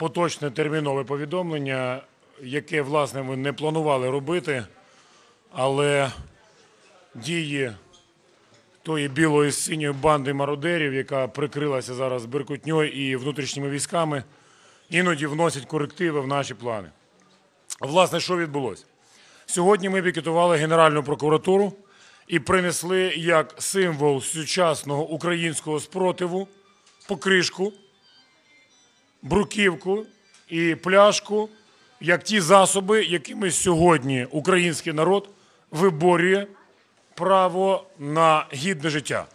поточне термінове повідомлення, яке, власне, ми не планували робити, але дії тої білої синьої банди мародерів, яка прикрилася зараз Беркутньою і внутрішніми військами, іноді вносять корективи в наші плани. Власне, що відбулося? Сьогодні ми пікетували Генеральну прокуратуру і принесли як символ сучасного українського спротиву покришку, бруківку і пляшку, як ті засоби, якими сьогодні український народ виборює право на гідне життя.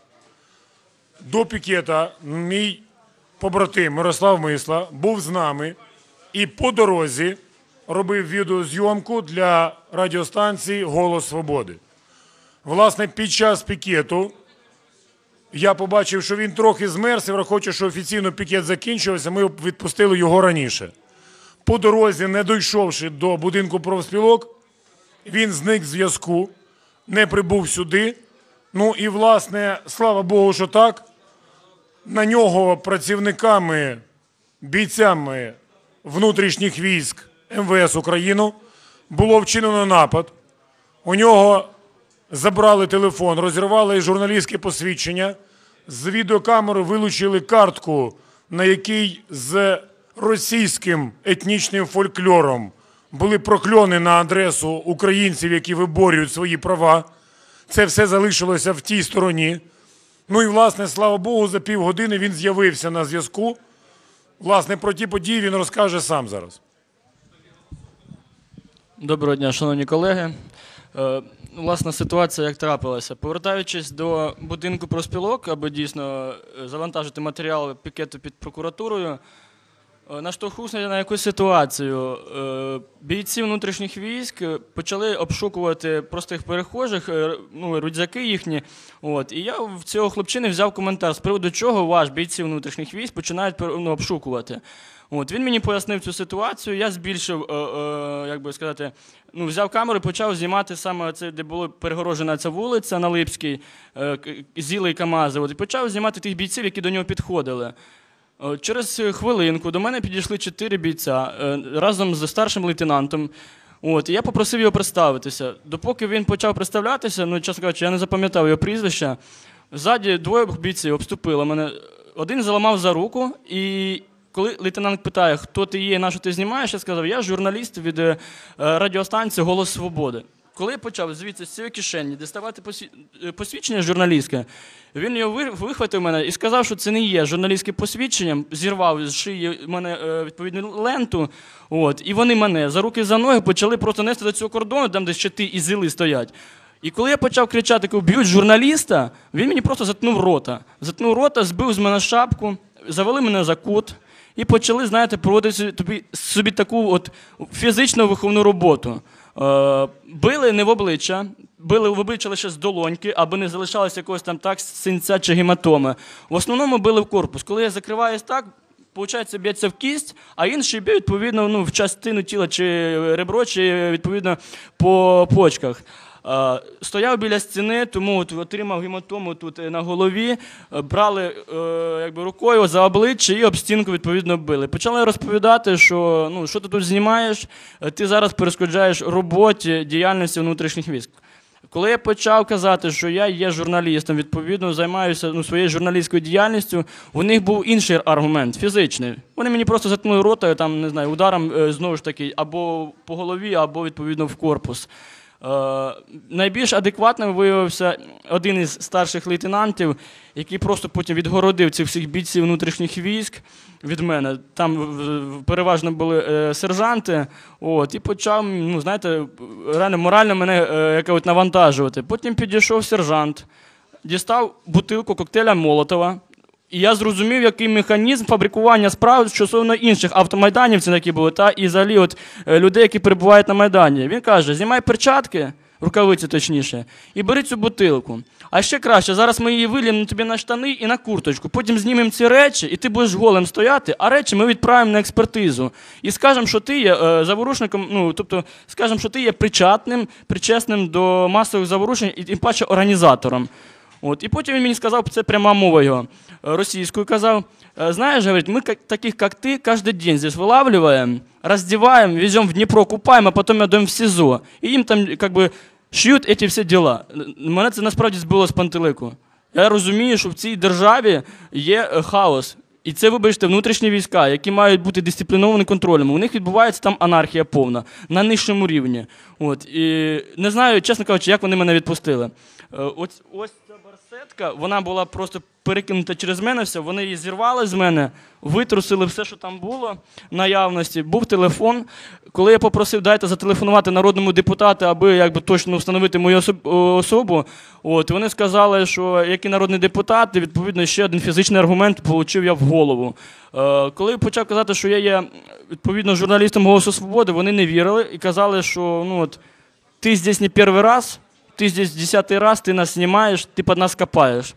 До пікета мій побратим Мирослав Мисла був з нами і по дорозі робив відеозйомку для радіостанції Голос Свободи. Власне, під час пікету я побачив, що він трохи змерз, і враховуючи, що офіційно пікет закінчився, ми відпустили його раніше. По дорозі, не дійшовши до будинку профспілок, він зник з зв'язку, не прибув сюди. Ну і, власне, слава Богу, що так. На нього працівниками, бійцями внутрішніх військ МВС України було вчинено напад. У нього забрали телефон, розірвали журналістське посвідчення, з відеокамери вилучили картку, на якій з російським етнічним фольклором були прокльони на адресу українців, які виборюють свої права. Це все залишилося в тій стороні. Ну і, власне, слава Богу, за півгодини він з'явився на зв'язку. Власне, про ті події він розкаже сам зараз. Доброго дня, шановні колеги. Власна ситуація як трапилася. Повертаючись до будинку проспілок, аби дійсно е, завантажити матеріал пікету під прокуратурою, наштовхнувся на якусь ситуацію. Е, Бійці внутрішніх військ е, почали обшукувати простих перехожих, е, ну, рудзяки їхні. От. І я в цього хлопчини взяв коментар, з приводу чого ваш бійці внутрішніх військ починають ну, обшукувати. От, він мені пояснив цю ситуацію, я збільшив, е, е, як би сказати, ну, взяв камеру і почав знімати саме це, де була перегорожена ця вулиця на Липській, е, к- Зіли і Камази. От, і почав знімати тих бійців, які до нього підходили. Е, Через хвилинку до мене підійшли чотири бійця е, разом з старшим лейтенантом. От, і я попросив його представитися. Допоки він почав представлятися, ну, чесно кажучи, я не запам'ятав його прізвища. Ззаді двоє бійців обступили мене. Один заламав за руку, і коли лейтенант питає, хто ти є, на що ти знімаєш, я сказав, я журналіст від е, радіостанції Голос Свободи. Коли я почав звідси з цієї кишені діставати е, посвідчення журналістське, він його ви- вихватив мене і сказав, що це не є журналістське посвідчення, зірвав з шиї мене е, відповідну ленту. От, і вони мене за руки за ноги почали просто нести до цього кордону, там де щити і зили стоять. І коли я почав кричати, коли б'ють журналіста, він мені просто заткнув рота. Заткнув рота, збив з мене шапку, завели мене за кут і почали, знаєте, проводити тобі, собі таку от фізичну виховну роботу. Е, били не в обличчя, били в обличчя лише з долоньки, аби не залишалося якогось там так синця чи гематоми. В основному били в корпус. Коли я закриваюсь так, Получається, б'ється в кість, а інший б'є відповідно ну, в частину тіла, чи ребро, чи відповідно по почках. Е, Стояв біля стіни, тому от отримав гематому тут е, на голові, е, брали якби рукою за обличчя і об стінку відповідно били. Почали розповідати, що ну, що ти тут знімаєш, ти зараз перешкоджаєш роботі діяльності внутрішніх військ. Коли я почав казати, що я є журналістом, відповідно займаюся ну, своєю журналістською діяльністю, у них був інший аргумент фізичний. Вони мені просто заткнули рота, там не знаю, ударом знову ж таки або по голові, або відповідно в корпус. Е, найбільш адекватним виявився один із старших лейтенантів, який просто потім відгородив цих всіх бійців внутрішніх військ від мене. Там переважно були е, сержанти. От, і почав, ну, знаєте, реально морально мене е, от навантажувати. Потім підійшов сержант, дістав бутилку коктейля Молотова. І я зрозумів, який механізм фабрикування справ стосовно інших автомайданівців, які були, та і взагалі от, е, людей, які перебувають на Майдані. Він каже: знімай перчатки, рукавиці точніше, і бери цю бутилку. А ще краще, зараз ми її виліємо тобі на штани і на курточку. Потім знімемо ці речі, і ти будеш голим стояти, а речі ми відправимо на експертизу. І скажемо, що ти є е, заворушником, ну тобто скажемо, що ти є причетним, причесним до масових заворушень і тим паче організатором. От. І потім він мені сказав, це пряма мова його е, російською казав. «Е, Знаешь, говорит, мы как, таких, как ты, каждый день здесь вылавливаем, раздеваем, везем в Днепро, купаем, а потом отдаем в СИЗО. И им там как бы шьють эти всі діла. Мене це насправді збило з пантелику. Я розумію, що в цій державі є е, хаос. І це, вибачте, внутрішні війська, які мають бути дисципліновані контролем. У них відбувається там анархія повна на нижчому рівні. От. І не знаю, чесно кажучи, як вони мене відпустили. Е, Ось, ось ця барсетка, вона була просто перекинута через мене все. Вони її зірвали з мене, витрусили все, що там було наявності. Був телефон. Коли я попросив, дайте зателефонувати народному депутату, аби якби точно встановити мою особу. От вони сказали, що як і народний депутат, і, відповідно ще один фізичний аргумент отримав я в голову. Е, коли почав казати, що я є відповідно журналістом Голосу Свободи, вони не вірили і казали, що ну от ти здесь перший раз, ти здесь десятий раз, ти нас знімаєш, ти під нас копаєш.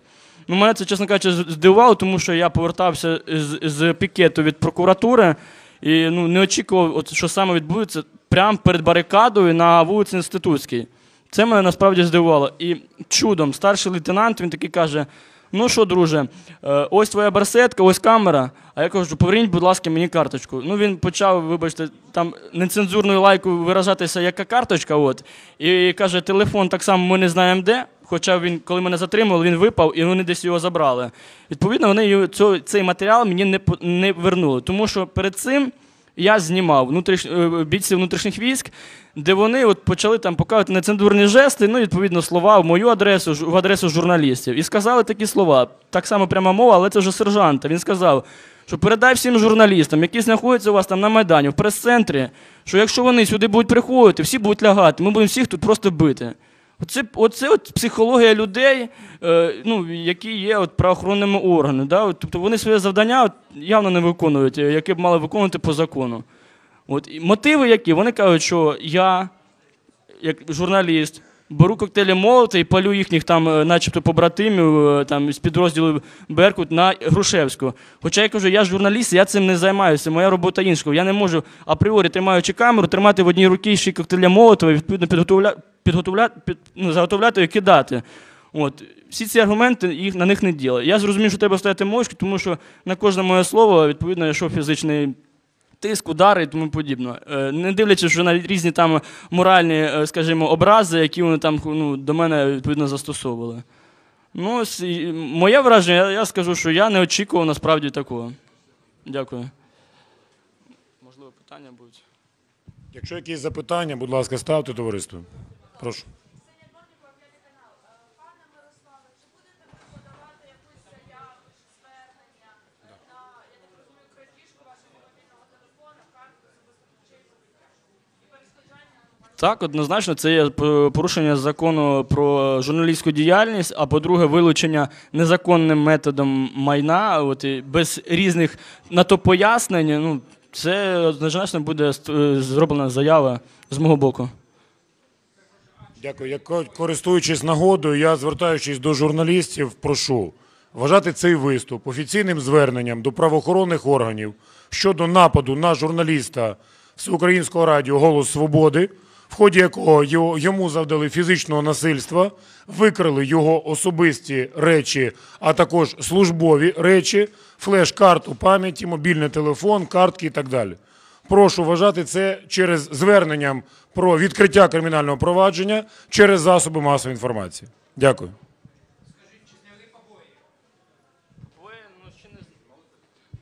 Ну, мене це, чесно кажучи, здивувало, тому що я повертався з, з пікету від прокуратури і ну, не очікував, от, що саме відбудеться прямо перед барикадою на вулиці Інститутській. Це мене насправді здивувало. І чудом старший лейтенант він такий каже: Ну що, друже, е, ось твоя барсетка, ось камера. А я кажу, поверніть, будь ласка, мені карточку. Ну він почав, вибачте, там нецензурною лайкою виражатися, яка карточка. От. І каже, телефон так само ми не знаємо де. Хоча він, коли мене затримували, він випав і вони десь його забрали. Відповідно, вони цей матеріал мені не, не вернули. Тому що перед цим я знімав внутріш... е, бійців внутрішніх військ, де вони от почали там показувати нецензурні жести, ну, відповідно, слова в мою адресу, в адресу журналістів. І сказали такі слова. Так само пряма мова, але це вже сержанта. Він сказав, що передай всім журналістам, які знаходяться у вас там на Майдані, в прес-центрі, що якщо вони сюди будуть приходити, всі будуть лягати, ми будемо всіх тут просто бити. Оце, оце от психологія людей, е, ну, які є от правоохоронними органами. Да? Тобто вони своє завдання от, явно не виконують, е, яке б мали виконувати по закону. От, і мотиви які? Вони кажуть, що я, як журналіст, беру коктейлі Молота і палю їхніх там, е, начебто, побратимів е, там, з підрозділу Беркут на Грушевську. Хоча я кажу, я журналіст, я цим не займаюся, моя робота інша. Я не можу апріорі, тримаючи камеру, тримати в одній руці ще коктейля Молотова і відповідно підготовля... Підготовля... Під... Ну, заготовляти і кидати. От. Всі ці аргументи їх на них не діли. Я зрозумів, що треба стояти мовчки, тому що на кожне моє слово, відповідно, я йшов фізичний тиск, удари і тому подібне. Е, Не дивлячись, що на різні там моральні, е, скажімо, образи, які вони там ну, до мене відповідно застосовували. Ну, моє враження, я скажу, що я не очікував насправді такого. Дякую. Можливо, питання будуть. Якщо якісь запитання, будь ласка, ставте товариство. Прошу. Так, однозначно, це є порушення закону про журналістську діяльність, а по-друге, вилучення незаконним методом майна, от, і без різних на то пояснень. Ну, це однозначно буде е, зроблена заява з мого боку. Дякую. Я користуючись нагодою, я звертаючись до журналістів, прошу вважати цей виступ офіційним зверненням до правоохоронних органів щодо нападу на журналіста Всеукраїнського радіо Голос Свободи, в ході якого йому завдали фізичного насильства, викрили його особисті речі, а також службові речі, флеш-карту пам'яті, мобільний телефон, картки і так далі. Прошу вважати це через зверненням про відкриття кримінального провадження через засоби масової інформації. Дякую.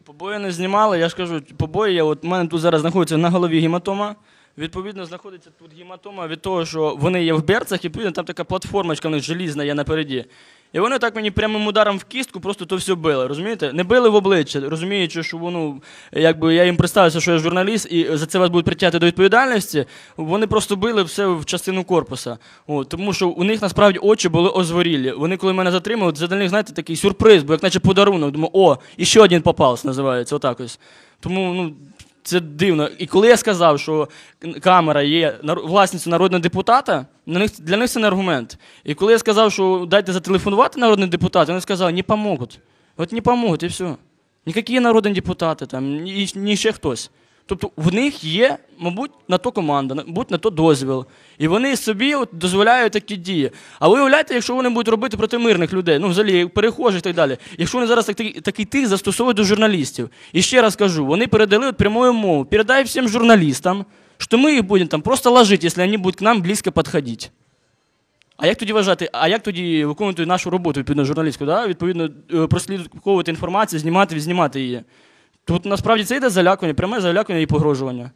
Побої не знімали, я ж кажу, побої. От у мене тут зараз знаходиться на голові гематома. Відповідно, знаходиться тут гематома від того, що вони є в берцях, і відповідно там така платформочка них желізна є напереді. І вони так мені прямим ударом в кістку просто то все били. Розумієте? Не били в обличчя, розуміючи, що воно, якби я їм представився, що я журналіст, і за це вас будуть притягти до відповідальності. Вони просто били все в частину корпуса. От, тому що у них насправді очі були озворілі. Вони, коли мене затримали, це для них, знаєте, такий сюрприз, бо як наче подарунок. Думаю, о, і ще один попався, називається, отак ось. Тому ну, це дивно. І коли я сказав, що камера є власністю народного депутата, для них, для них це не аргумент. І коли я сказав, що дайте зателефонувати народним депутатам, вони сказали, не помогуть. От не помогуть, і все. Ніякі народні депутати, там, ні, ні ще хтось. Тобто в них є, мабуть, на то команда, мабуть, на то дозвіл. І вони собі от дозволяють такі дії. А ви уявляєте, якщо вони будуть робити проти мирних людей, ну взагалі перехожих і так далі. Якщо вони зараз такий, такий тих застосовують до журналістів. І ще раз кажу, вони передали от прямую мову. Передай всім журналістам, що ми їх будемо там просто ложити, якщо вони будуть к нам близько підходити. А як тоді вважати, а як тоді виконувати нашу роботу, відповідно, журналістську, да? відповідно, е, прослідковувати інформацію, знімати, знімати її? Тут насправді це йде залякування, пряме залякування і погрожування.